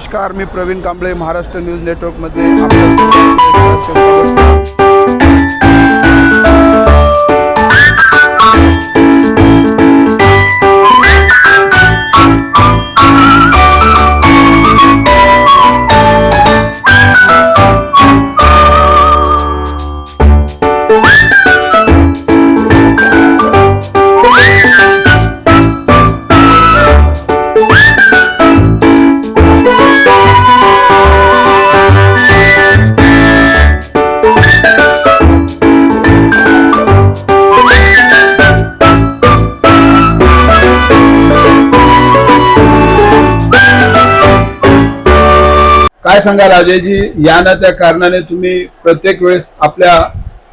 नमस्कार मी प्रवीण कांबळे महाराष्ट्र न्यूज नेटवर्कमध्ये काय सांगाल अजयजी या ना त्या कारणाने तुम्ही प्रत्येक वेळेस आपल्या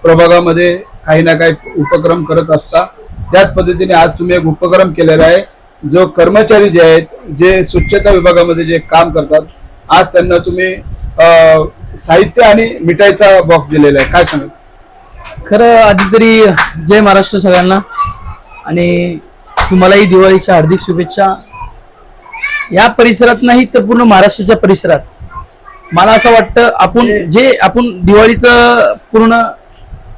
प्रभागामध्ये काही ना काही उपक्रम करत असता. त्याच पद्धतीने आज तुम्ही एक उपक्रम केलेला आहे. जो कर्मचारी जे आहेत जे स्वच्छता विभागामध्ये जे काम करतात आज त्यांना तुम्ही अं, साहित्य आणि मिठाईचा बॉक्स दिलेला आहे. काय सांगाल? खरं आधी तरी जय महाराष्ट्र सगळ्यांना. आणि तुम्हालाही दिवाळीच्या हार्दिक शुभेच्छा. या परिसरात नाही तर पूर्ण महाराष्ट्राच्या परिसरात. मला असं वाटतं आपण जे आपण दिवाळीचं पूर्ण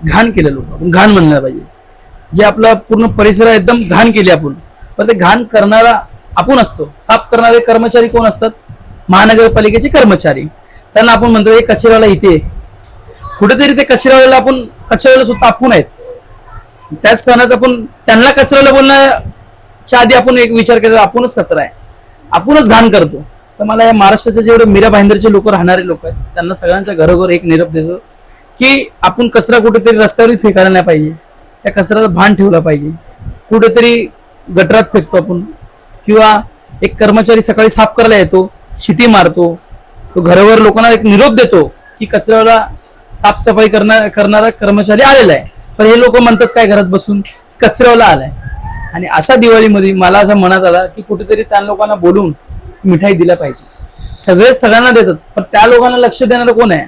घाण केलेलो आपण घाण म्हणलं पाहिजे. जे आपला पूर्ण परिसर एकदम घाण केली आपण. पण ते घाण करणारा आपण असतो. साफ करणारे कर्मचारी कोण असतात? महानगरपालिकेचे कर्मचारी. त्यांना आपण म्हणतो हे कचऱ्याला इथे आहे." कुठेतरी ते कचऱ्यावाल्याला आपण कचऱ्यावाला सुद्धा आपण आहेत. त्याच सणात आपण त्यांना कचऱ्याला बोलण्याच्या आधी आपण एक विचार केला आपणच कचरा आहे. आपणच घाण करतो. तर मला या महाराष्ट्राचे जेवढे मीरा भाईंदरचे लोक राहणारे लोक आहेत त्यांना सगळ्यांच्या घरोघर एक निरोप देतो की आपण कचरा कुठेतरी रस्त्यावर फेकायला नाही पाहिजे. त्या कचऱ्याचं भान ठेवला पाहिजे. कुठेतरी गटरात फेकतो आपण. किंवा एक कर्मचारी सकाळी साफ करायला येतो शिटी मारतो. तो घरोघर लोकांना एक निरोप देतो की कचऱ्याला साफसफाई करणार करणारा कर्मचारी आलेला आहे. पण हे लोक म्हणतात काय घरात बसून? कचऱ्याला आलाय. आणि असा दिवाळीमध्ये मला असं मनात आला की कुठेतरी त्या लोकांना बोलून मिठाई दिला पाहिजे. सगळेच सगळ्यांना देतात पण त्या लोकांना लक्ष देणारं कोण आहे?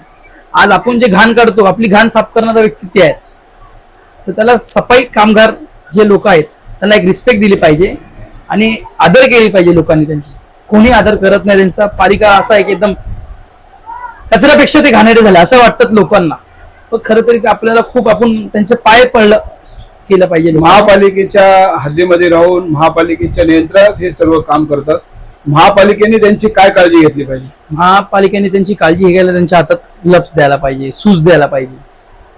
आज आपण जे घाण काढतो आपली घाण साफ करणारा व्यक्ती ते आहेत तर त्याला सफाई कामगार जे लोक आहेत त्यांना एक रिस्पेक्ट दिली पाहिजे आणि आदर केली पाहिजे लोकांनी त्यांची. कोणी आदर करत नाही त्यांचा. पालिका असा आहे की एकदम कचऱ्यापेक्षा ते घाणेरे झाले असं वाटतं लोकांना. पण खरं तरी आपल्याला खूप आपण त्यांचे पाय पडलं केलं पाहिजे महापालिकेच्या हद्दीमध्ये राहून महापालिकेच्या नियंत्रणात हे सर्व काम करतात. महापालिकेने त्यांची काय काळजी घेतली पाहिजे? महापालिकेने त्यांची काळजी घ्यायला त्यांच्या हातात ग्लव्स द्यायला पाहिजे सूज द्यायला पाहिजे.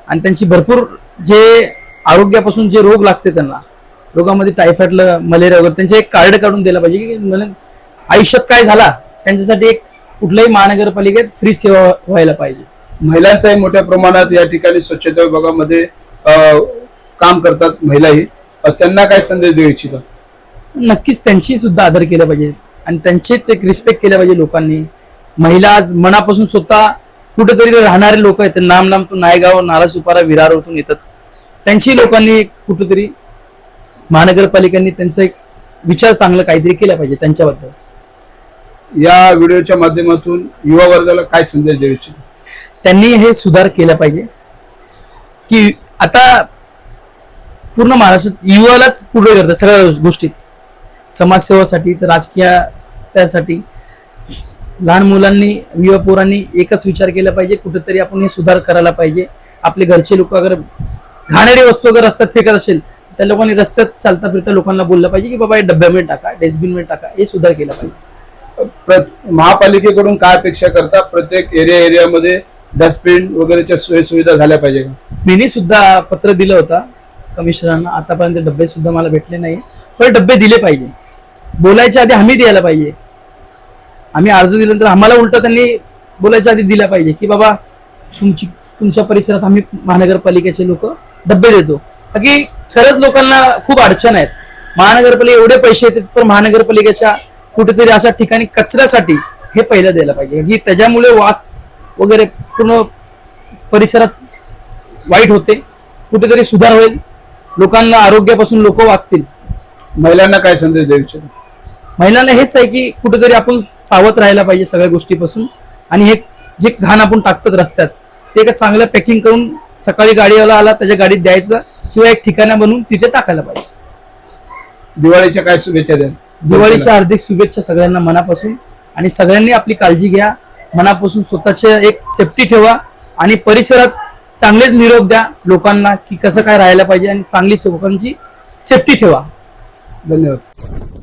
आणि त्यांची भरपूर जे आरोग्यापासून जे रोग लागते त्यांना रोगामध्ये टायफॉइड मलेरिया वगैरे त्यांचे एक कार्ड काढून द्यायला पाहिजे की मला आयुष्यात काय झाला त्यांच्यासाठी एक कुठल्याही महानगरपालिकेत फ्री सेवा व्हायला पाहिजे. महिलांचाही मोठ्या प्रमाणात या ठिकाणी स्वच्छता विभागामध्ये काम करतात महिलाही. त्यांना काय संदेश देऊ इच्छिता? नक्कीच त्यांची सुद्धा आदर केला पाहिजे. आणि त्यांचेच एक रिस्पेक्ट केलं पाहिजे लोकांनी. महिला आज मनापासून स्वतः कुठेतरी राहणारे लोक आहेत. लांब लांब तो नायगाव नाला सुपारा विरारवरून येतात. त्यांची लोकांनी कुठेतरी महानगरपालिकांनी त्यांचा एक विचार चांगला काहीतरी केला पाहिजे त्यांच्याबद्दल. या व्हिडिओच्या माध्यमातून युवा वर्गाला काय संदेश इच्छिता त्यांनी हे सुधार केला पाहिजे. की आता पूर्ण महाराष्ट्रात युवालाच पुढे करतात सगळ्या गोष्टीत. समाजसेवासाठी तर राजकीय त्यासाठी लहान मुलांनी युवा पोरांनी एकच विचार केला पाहिजे कुठेतरी आपण हे सुधार करायला पाहिजे. आपले घरचे लोक अगर घाणेरी वस्तू अगर रस्त्यात फेकत असेल त्या लोकांनी रस्त्यात चालता फिरता लोकांना बोललं पाहिजे की बाबा हे डब्यामध्ये टाका डस्टबिनमध्ये टाका हे सुधार केला पाहिजे. महापालिकेकडून काय अपेक्षा करता प्रत्येक एरिया एरियामध्ये डस्टबिन वगैरेच्या सोयी सुविधा झाल्या पाहिजे का? मीनी सुद्धा पत्र दिलं होतं कमिशनरांना आतापर्यंत डब्बे सुद्धा मला भेटले नाही पण डब्बे दिले पाहिजे. बोलायच्या आधी हमी द्यायला पाहिजे. आम्ही अर्ज दिल्यानंतर आम्हाला उलट त्यांनी बोलायच्या आधी दिला पाहिजे की बाबा तुमची तुमच्या परिसरात आम्ही महानगरपालिकेचे लोक डब्बे देतो. बाकी खरंच लोकांना खूप अडचण आहेत. महानगरपालिका एवढे पैसे येतात पण महानगरपालिकेच्या कुठेतरी अशा ठिकाणी कचऱ्यासाठी हे पहिलं द्यायला पाहिजे. की त्याच्यामुळे वास वगैरे पूर्ण परिसरात वाईट होते. कुठेतरी सुधार होईल. लोकांना आरोग्यापासून लोक वाचतील. महिलांना काय संदेश देऊ इच्छिता महिलांना हेच आहे की कुठेतरी आपण सावध राहायला पाहिजे सगळ्या गोष्टीपासून. आणि हे जे घाण आपण टाकतात रस्त्यात ते एका चांगलं पॅकिंग करून सकाळी गाडीवाला आला त्याच्या गाडीत द्यायचं किंवा एक ठिकाणा बनवून तिथे टाकायला पाहिजे. दिवाळीच्या काय शुभेच्छा द्या दिवाळीच्या हार्दिक शुभेच्छा सगळ्यांना मनापासून. आणि सगळ्यांनी आपली काळजी घ्या मनापासून स्वतःचे एक सेफ्टी ठेवा आणि परिसरात चांगलेच निरोप द्या लोकांना की कसं काय राहायला पाहिजे आणि चांगली लोकांची सेफ्टी ठेवा. धन्यवाद.